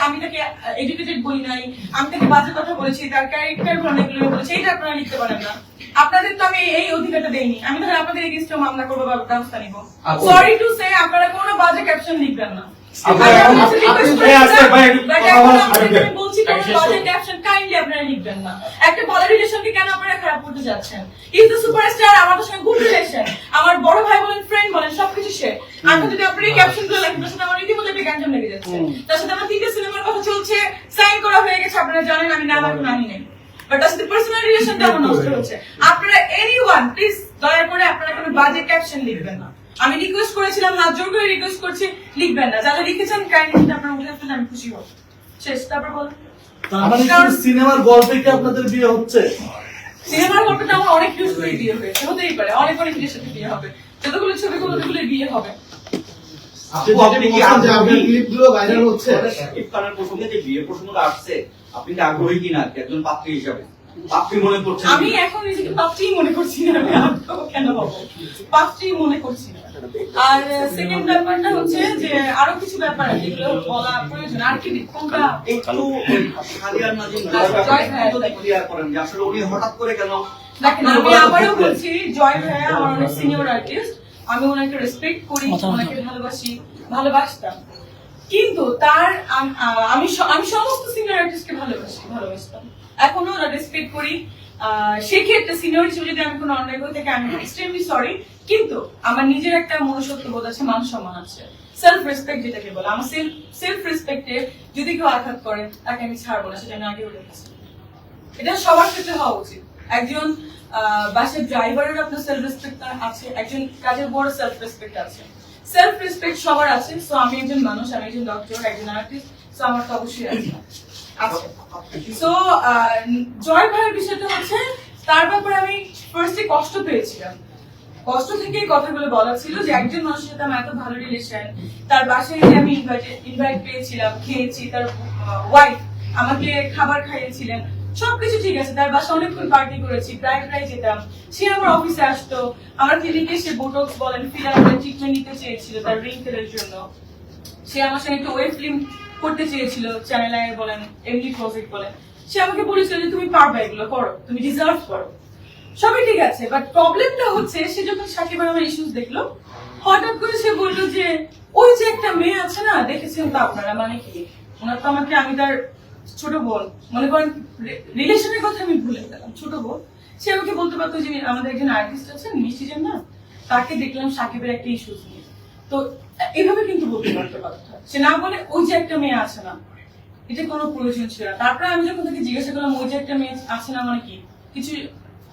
আমি তাকে এডুকেটেড বলি নাই আমি তাকে বাজে কথা বলেছি তার ক্যারেক্টার ভার্নাকুলার বলেছি এটা আপনারা লিখতে পারেন না। আপনাদের তো আমি এই অধিকারটা দেইনি। আমি তাহলে আপনাদের এগেইনস্টে মামলা করব বা ব্যবস্থা নিব। সরি টু সে আপনারা কোনো বাজে ক্যাপশন লিখবেন না। আপু, আমি আপনি- আপনাদের request আপনি- করেছি এই আজকে ভাই একটু but কথা এখন বলা আপনাদের শুনবেন। আমি বলছি কোনো বাজে ক্যাপশন আপনারা লিখবেন না। একটা রিলেশনকে কেন আপনারা খারাপ করতে যাচ্ছেন? ইজ দ্য সুপারস্টার আমাদের সঙ্গে গুড রিলেশন আমার বড় ভাই বলেন ফ্রেন্ড বলেন সবকিছু সে। আমি যদি আপনার এই ক্যাপশনগুলো লেখেন তার সাথে আমার রীতিমতো একটা গ্যাঞ্জাম লেগে যাচ্ছে। তার সাথে আমার তিনটে সিনেমার কথা চলছে সাইন করা হয়ে গেছে আপনারা জানেন আমি নাম এখন আনি নাই। বাট তার সাথে পার্সোনাল রিলেশনটা আমার নষ্ট হচ্ছে। আপনারা এনিওয়ান প্লিজ দয়া করে আপনারা কোনো বাজে ক্যাপশন লিখবেন না। আমি রিকোয়েস্ট করেছিলাম হাত জোর করে রিকোয়েস্ট করছি লিখবেন না। যারা লিখেছেন কাইন্ডলি আপনারা উঠে আসলে আমি খুশি হব। শেষ তারপর বলেন। তার মানে সিনেমার গল্পে কি আপনাদের বিয়ে হচ্ছে? সিনেমার গল্পটা আমার অনেক হিউজ করে বিয়ে হয়েছে হতেই পারে অনেক অনেক হিটের সাথে বিয়ে হবে। যতগুলো ছবি করব ততগুলো বিয়ে হবে। আপু আপনি কি বলছেন যে আপনার আগ্রহী ক্লিপগুলো হচ্ছে? শাকিব খানের প্রসঙ্গে যে বিয়ে প্রসঙ্গটা আসছে আপনি কি আগ্রহী কিনা? একজন পাত্রী হিসাবে। মনে করছেন আমি এখন নিজেকে মনে করছি না আমি কেন মনে করছি না। আর সেকেন্ড ব্যাপারটা হচ্ছে যে আরও কিছু ব্যাপার আছে যেগুলো বলা প্রয়োজন। আর কি কোনটা? একটু খালিয়ার ক্লিয়ার করেন যে আসলে উনি হঠাৎ করে কেন দেখেন আমি আবারও বলছি জয় ভাইয়া আমার অনেক সিনিয়র আর্টিস্ট আমি ওনাকে রেসপেক্ট করি ওনাকে ভালোবাসি ভালোবাসতাম। কিন্তু তার আমি আমি সমস্ত সিনিয়র আর্টিস্টকে ভালোবাসি ভালোবাসতাম। এখনও রেসপেক্ট করি। সেক্ষেত্রে সিনিয়র হিসেবে যদি আমি কোনো অন্যায় করে থাকি আমি এক্সট্রিমলি সরি কিন্তু আমার নিজের একটা মনুষ্যত্ব বোধ আছে, মান সম্মান আছে। সেলফ রেসপেক্ট যেটাকে বলে। আমার সেলফ রেসপেক্টে যদি কেউ আঘাত করে, তাকে আমি ছাড়বো না সেটা আমি এটা সবার ক্ষেত্রে হওয়া উচিত। একজন বাসের ড্রাইভারের আপনার সেলফ রেসপেক্ট আছে, একজন কাজের বড় সেলফ রেসপেক্ট আছে। সেলফ রেসপেক্ট সবার আছে সো আমি একজন মানুষ, আমি একজন ডক্টর একজন আর্টিস্ট সো আমার তো অবশ্যই আছে। আছে সো জয় ভাইয়ের বিষয়টা হচ্ছে, তার ব্যাপারে আমি ফার্স্টে কষ্ট পেয়েছিলাম। কষ্ট থেকে কথাগুলো বলা ছিল যে একজন মানুষের সাথে আমার এত ভালো রিলেশন তার বাসায় গিয়ে আমি ইনভাইট পেয়েছিলাম, খেয়েছি, তার ওয়াইফ আমাকে খাবার খাইয়েছিলেন, সবকিছু ঠিক আছে, তার বাসা অনেকক্ষণ পার্টি করেছি, প্রায় প্রায় যেতাম। সে আমার অফিসে আসতো, আমার ক্লিনিকে সে বোটক্স বলেন ফিলার বলেন ট্রিটমেন্ট নিতে চেয়েছিল তার রিঙ্কেলের জন্য। সে আমার সঙ্গে একটা ওয়েব ফিল্ম করতে চেয়েছিল চ্যানেল আই বলেন এমনি প্রজেক্ট বলেন, সে আমাকে বলেছিল যে তুমি পারবে এগুলো, করো, তুমি ডিজার্ভ করো। সবই ঠিক আছে বাট প্রবলেমটা হচ্ছে, সে যখন সাকিব আমার ইস্যুস দেখল, হঠাৎ করে সে বলল যে, ওই যে একটা মেয়ে আছে না, দেখেছেন তো আপনারা মানে কি? ওনার তো আমাকে আমি তার ছোট বোন, মনে করেন রিলেশনের কথা আমি ভুলে গেলাম, ছোট বোন। সে আমাকে বলতে পারতো যে, আমাদের একজন আর্টিস্ট আছেন, মিষ্টি না? তাকে দেখলাম সাকিবের একটা ইস্যুস নিয়ে। তো, এভাবে কিন্তু বলতে পারতো কথাটা সে না বলে, ওই যে একটা মেয়ে আছে না। এটা কোনো প্রয়োজন ছিল না। তারপরে আমি যখন তাকে জিজ্ঞাসা করলাম, ওই যে একটা মেয়ে আছে না মানে কি? কিছু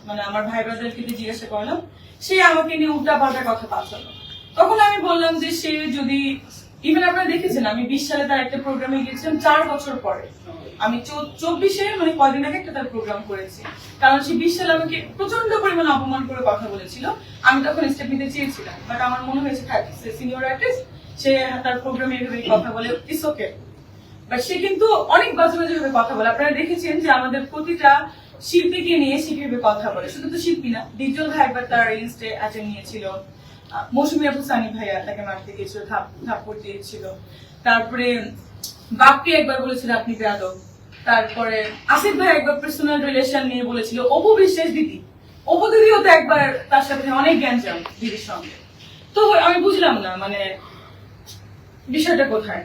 মানে আমার ভাই ব্রাদারকে জিজ্ঞাসা করলাম। সে আমাকে নিয়ে উল্টা পাল্টা কথা পাঠালো তখন আমি বললাম যে, সে যদি ইভেন আপনারা দেখেছেন, আমি বিশ সালে তার একটা প্রোগ্রামে গিয়েছিলাম, চার বছর পরে। আমি চব্বিশে মানে কয়দিন আগে একটা তার প্রোগ্রাম করেছি। কারণ সে বিশ সালে আমাকে প্রচণ্ড পরিমাণে অপমান করে কথা বলেছিল। আমি তখন স্টেপ নিতে চেয়েছিলাম। বাট আমার মনে হয়েছে সে সিনিয়র আর্টিস্ট সে তার প্রোগ্রামে এভাবে কথা বলে ইটস ওকে বাট সে কিন্তু অনেক বাজে বাজে ভাবে কথা বলে। আপনারা দেখেছেন যে আমাদের প্রতিটা শিল্পীকে নিয়ে সে কীভাবে কথা বলে। শুধু তো শিল্পী না ভাই একবার তার ইনস্টে অ্যাটেন্ড নিয়েছিল। মৌসুমী আপু সানি ভাইয়া তাকে মারতে গিয়েছিল, থাপ, থাপ্পড় দিয়েছিল। তারপরে বাপ্পি একবার বলেছিল, আপনি বেয়াদব। তারপরে আসিফ ভাই একবার পার্সোনাল রিলেশন নিয়ে বলেছিল, অপু বিশ্বাস দিদি। অপু দিদিও তো একবার তার সাথে অনেক জ্ঞান চান দিদির সঙ্গে। তো আমি বুঝলাম না মানে বিষয়টা কোথায়?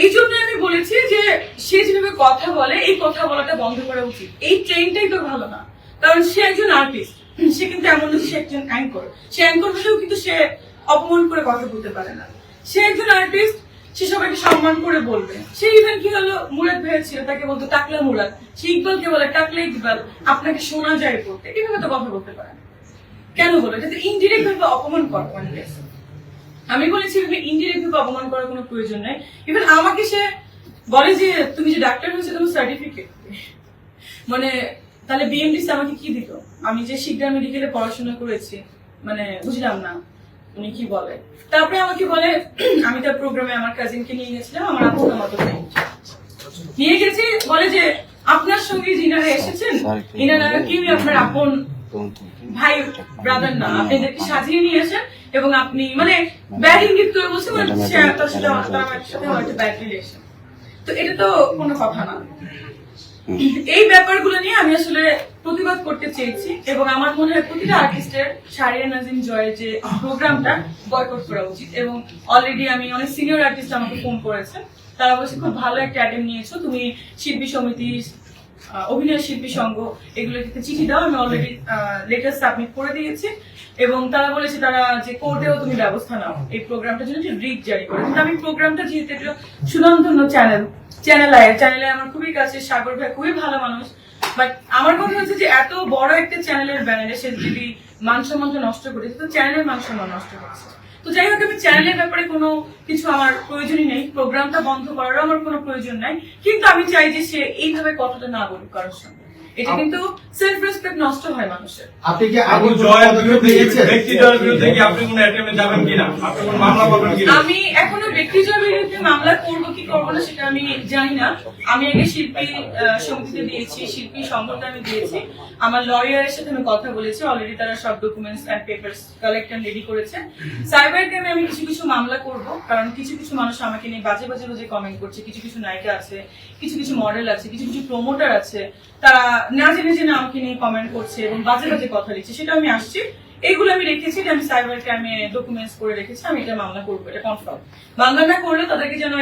এই জন্য আমি বলেছি যে সে যেভাবে কথা বলে, এই কথা বলাটা বন্ধ করা উচিত। এই ট্রেনটাই তো ভালো না। কারণ সে একজন আর্টিস্ট সে কিন্তু এমন সে একজন অ্যাঙ্কর সে অ্যাঙ্কর হলেও কিন্তু সে অপমান করে কথা বলতে পারে না। সে একজন আর্টিস্ট সে সবাইকে সম্মান করে বলবে। সে ইভেন কি হলো, মুরাদ ভাইয়া ছিল, তাকে বলতো, টাকলা মুরাদ, সে ইকবালকে বলে, টাকলা ইকবাল, আপনাকে শোনা যায় করতে এভাবে তো কথা বলতে পারে কেন বলে? যাতে ইনডিরেক্ট ভাবে অপমান করা অনেকে আমি বলেছি ইনডিরেক্ট ভাবে অপমান করার কোনো প্রয়োজন নেই। ইভেন আমাকে সে বলে যে, তুমি যে ডাক্তার হয়েছে, তোমার সার্টিফিকেট মানে তাহলে বিএমডিসি আমাকে কি দিল? আমি যে শিগগির মেডিকেলে পড়াশোনা করেছি মানে বুঝলাম না উনি কি বলে। তারপরে আমাকে বলে, আমি তার প্রোগ্রামে আমার কাজিনকে নিয়ে গেছিলাম, আমার আপন মতো নিয়ে গেছি, বলে যে, আপনার সঙ্গে যিনারা এসেছেন? ইনারা কেউই আপনার আপন ভাই ব্রাদার না? আপনি এদেরকে সাজিয়ে নিয়ে আসেন এবং আপনি মানে ব্যাড ইঙ্গিত করে বলছেন মানে তার সাথে আমার- ব্যাড রিলেশন তো এটা তো কোনো কথা না। এই ব্যাপারগুলো নিয়ে আমি আসলে প্রতিবাদ করতে চেয়েছি এবং আমার মনে হয় প্রতিটা আর্টিস্টের শারিয়া নাজিম জয়ের যে প্রোগ্রামটা বয়কট করা উচিত এবং অলরেডি আমি অনেক সিনিয়র আর্টিস্ট আমাকে ফোন করেছে তারা বলছে, খুব ভালো একটা অ্যাটেম্প নিয়েছো। তুমি শিল্পী সমিতি অভিনয় শিল্পী সংঘ এগুলো থেকে চিঠি দাও, আমি অলরেডি লেটার সাবমিট করে দিয়েছি। এবং তারা বলেছে তারা যে কোর্টেও তুমি ব্যবস্থা নাও। এই প্রোগ্রামটার জন্য যে রিট জারি করে। কিন্তু আমি প্রোগ্রামটা যেহেতু একটা সুনামধন্য চ্যানেল চ্যানেল আয় চ্যানেলে আমার খুবই কাছে, সাগর ভাই খুবই ভালো মানুষ। বাট আমার কথা হচ্ছে যে এত বড় একটা চ্যানেলের ব্যানারে সে যদি মান সম্মানটা নষ্ট করেছে তো চ্যানেলের মান সম্মান নষ্ট করছে। তো যাই হোক, আমি চ্যানেলের ব্যাপারে কোনো কিছু আমার প্রয়োজনই নেই। প্রোগ্রামটা বন্ধ করারও আমার কোনো প্রয়োজন নাই। কিন্তু আমি চাই যে সে এইভাবে কথাটা না বলুক কারোর সঙ্গে। এটা কিন্তু সেলফ রেসপেক্ট নষ্ট হয় মানুষের। আপনি কি আবু জয়ের বিরুদ্ধে? ব্যক্তি জয়ের বিরুদ্ধে কি আপনি কোনো অ্যাটেম্পে যাবেন কিনা? আপনি কোনো মামলা করবেন কিনা? আমি এখনও ব্যক্তিজয়ের বিরুদ্ধে মামলা করব কি করব না সেটা আমি জানি না। আমি আগে শিল্পী আহ, সমিতিতে দিয়েছি শিল্পী সংগঠনে আমি দিয়েছি। আমার লয়ারের সাথে আমি কথা বলেছি। অলরেডি তারা সব documents and papers collect and ready করেছে। সাইবার ক্রাইমে আমি কিছু কিছু মামলা করব কারণ কিছু কিছু মানুষ আমাকে নিয়ে বাজে বাজে বাজে কমেন্ট করছে। কিছু কিছু নায়িকা আছে কিছু কিছু মডেল আছে কিছু কিছু প্রমোটার আছে। তারা না জেনে জেনে আমাকে নিয়ে কমেন্ট করছে এবং বাজে বাজে কথা লিখছে সেটা আমি আসছি। এইগুলো আমি রেখেছি আমি সাইবার ক্রাইমে ডকুমেন্টস করে রেখেছি, আমি এটা মামলা করব, এটা কনফার্ম মামলা না করলে তাদেরকে যেন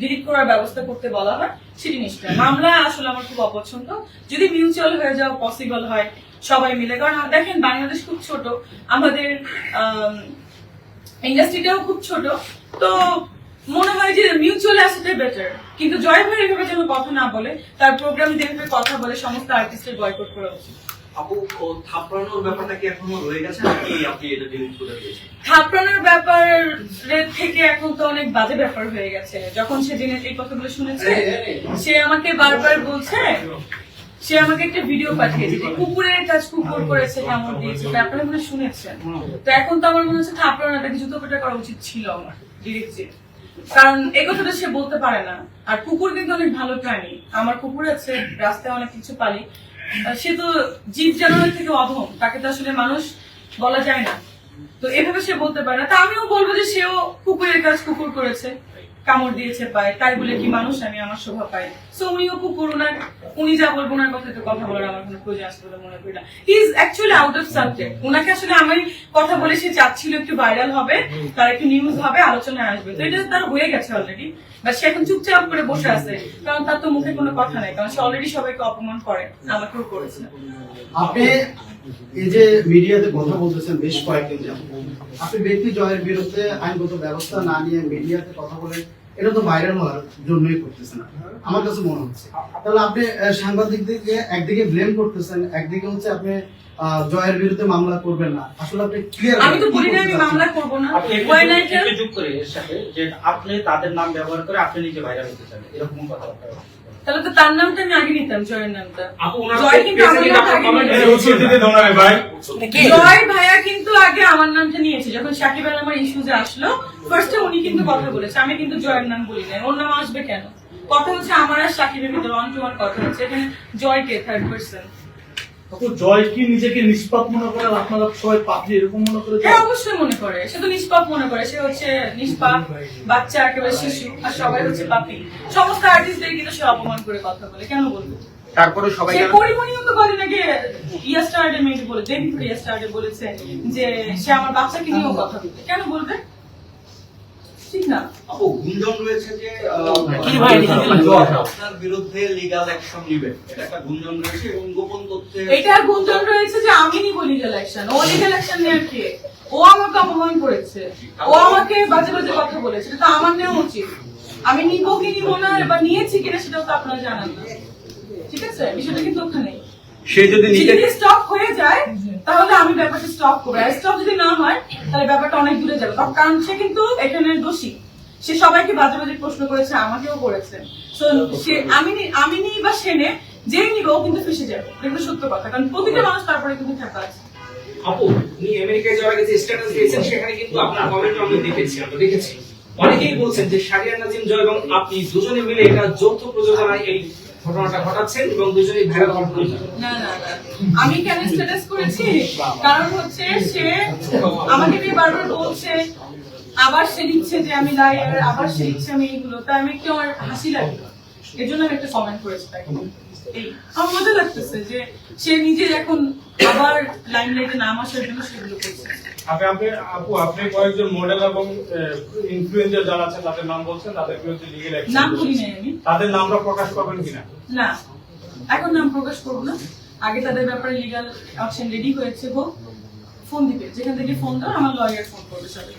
ডিলিট করার ব্যবস্থা করতে বলা হয়, সেটি নিশ্চয় মামলা আসলে আমার খুব অপছন্দ। যদি মিউচুয়াল হয়ে যাওয়া পসিবল হয়, সবাই মিলে। কারণ দেখেন, বাংলাদেশ খুব ছোট, আমাদের ইন্ডাস্ট্রিটাও খুব ছোট, তো মনে হয় যে মিউচুয়াল আসাতে বেটার কিন্তু জয় ভাই এভাবে যেন কথা না বলে তার প্রোগ্রাম যেভাবে কথা বলে সমস্ত আর্টিস্টের বয়কট করা উচিত। আপু থাপড়ানোর ব্যাপারটা কি এখনও রয়ে গেছে নাকি আপনি এটা ডিলিট করে দিয়েছেন? থাপড়ানোর ব্যাপার থেকে এখন তো অনেক বাজে ব্যাপার হয়ে গেছে। যখন সে জিনিস এই কথাগুলো শুনেছে সে আমাকে বারবার বলছে সে আমাকে একটা ভিডিও পাঠিয়েছে যে কুকুরের কাজ কুকুর করেছে কামড় দিয়েছে তো হয় শুনেছেন তো এখন তো আমার মনে হচ্ছে থাপড়ানো তাকে জুতো পেটা করা উচিত ছিল আমার ডিরেক্টলি কারণ এই সে বলতে পারে না। আর কুকুর কিন্তু অনেক ভালো প্রাণী। আমার কুকুর আছে, রাস্তায় অনেক কিছু পালি। সে তো জীব জানোয়ার থেকে অধম, তাকে তো আসলে মানুষ বলা যায় না। তো এভাবে সে বলতে পারে না। তা আমিও বলব যে সেও কুকুরের কাজ কুকুর করেছে, কামড় দিয়েছে পায়। তাই বলে কি মানুষ, আমি আমার শোভা পাই উনি যা বলব ওনার কথা কথা বলার আমার কোনো বলে মনে he is actually out of subject ওনাকে আসলে আমি কথা বলে সে চাচ্ছিল একটু ভাইরাল হবে, তার একটু নিউজ হবে, আলোচনায় আসবে। তো এটা তার হয়ে গেছে অলরেডি সে এখন চুপচাপ করে বসে আছে, কারণ তার তো মুখে কোনো কথা নাই, কারণ সে অলরেডি সবাইকে অপমান করে আমাকেও করেছে। আপনি এই যে মিডিয়াতে কথা বলতেছেন বেশ কয়েকদিন আপনি ব্যক্তি জয়ের বিরুদ্ধে আইনগত ব্যবস্থা না নিয়ে মিডিয়াতে কথা বলে এটা তো ভাইরাল হওয়ার জন্যই করতেছেন না। আমার কাছে মনে হচ্ছে। তাহলে আপনি সাংবাদিকদেরকে একদিকে ব্লেম করতেছেন একদিকে হচ্ছে আপনি জয়ের বিরুদ্ধে মামলা করবেন না। আসলে আপনি ক্লিয়ার আমি তো বলি না আমি মামলা করব না। করে এর সাথে যে আপনি তাদের নাম ব্যবহার করে আপনি নিজে ভাইরাল হতে চান। এরকম কথাবার্তা তাহলে তো তার নামটা আমি আগে নিতাম জয়ের নামটা। জয় কিন্তু আমার নামটা আগে নিয়েছে। এর উত্তর দিতে দাও না রে ভাই জয় ভাইয়া কিন্তু আগে আমার নামটা নিয়েছে যখন সাকিব আল আমার ইস্যুজে আসলো ফার্স্টে উনি কিন্তু কথা বলেছে। আমি কিন্তু জয়ের নাম বলি নাই ওর নাম আসবে কেন? কথা হচ্ছে আমার আর সাকিবের ভিতরে অন টু ওয়ান কথা হচ্ছে এখানে জয় কে থার্ড পার্সন জয় কি নিজেকে নিষ্পাপ মনে করে আর আপনারা সবাই পাপি এরকম মনে করে হ্যাঁ অবশ্যই মনে করে। সে তো নিষ্পাপ মনে করে। সে হচ্ছে নিষ্পাপ বাচ্চা একেবারে শিশু আর সবাই হচ্ছে পাপি। সমস্ত আর্টিস্টদের কিন্তু সে অপমান করে কথা বলে। কেন বলব? তারপরে সবাই সে পরিমণিও তো কদিন আগে বলে দেন ইয়াস্টারডে বলেছে যে সে আমার বাচ্চাকে নিয়েও কথা বলবে। কেন বলবে? ঠিক না? আপু গুঞ্জন রয়েছে যে কি ভাই, এটা কি জয় আপনার বিরুদ্ধে লিগাল অ্যাকশন নিবে। এটা একটা গুঞ্জন রয়েছে এবং গোপন তথ্যে এটা গুঞ্জন রয়েছে যে আমি নিব অ্যাকশন ও লিগাল অ্যাকশন নেওয়ার কে? ও আমাকে অপমান করেছে। ও আমাকে বাজে বাজে কথা বলেছে। এটা তো আমার নেওয়া উচিত। আমি নিব কি নিব না বা নিয়েছি কিনা সেটাও তো আপনারা জানান না। ঠিক আছে? বিষয়টা কিন্তু ওখানেই। সে যদি নিজে যদি স্টপ হয়ে যায় তাহলে আমি ব্যাপারটা স্টপ করব। আর স্টপ যদি না হয়, তাহলে ব্যাপারটা অনেক দূরে যাবে। কারণ সে কিন্তু এখানে দোষী। সে সবাইকে বাজে বাজে প্রশ্ন করেছে, আমাকেও করেছে। সে আমি আমি নিই বা সে নে, যেই নিবে ও কিন্তু ফেসে যাবে। কিন্তু সত্য কথা। কারণ প্রতিটা মানুষ তারপরে কিন্তু থাকা আছে। আপু, উনি আমেরিকায় যাওয়ার আগে যে স্ট্যাটাস দিয়েছেন, সেখানে কিন্তু আপনার কমেন্ট দেখেছি, আমরা দেখেছি। অনেকেই বলছেন যে সারিয়া নাজিম জয় এবং আপনি দুজনে মিলে এটা যৌথ প্রযোজনায় এই ঘটনাটা ঘটাচ্ছেন এবং দুজনেই ভেড়া হওয়ার না না আমি কেন স্ট্যাটাস করেছি? কারণ হচ্ছে সে আমাকে নিয়ে বারবার বলছে, আবার সে লিখছে যে আমি লাইয়ার আবার সে লিখছে আমি এইগুলো। তাই আমি একটু আমার হাসি লাগে। এর জন্য আমি একটা কমেন্ট করেছি তাকে। এই আমার মজা লাগতেছে যে সে নিজে এখন আবার লাইমলাইটে নাম আসার জন্য সেগুলো করছে। আপনি আপনি আপু আপনি কয়েকজন মডেল এবং ইনফ্লুয়েন্সার যারা আছেন তাদের নাম বলছেন তাদের বিরুদ্ধে লিগেল নাম বলি নাই আমি। তাদের নামটা প্রকাশ করবেন কিনা? না এখন নাম প্রকাশ করব না। আগে তাদের ব্যাপারে লিগাল অপশন রেডি হয়েছে হোক। ফোন দিবে যেখান থেকে ফোন দাও আমার লয়ার ফোন করবে সবাই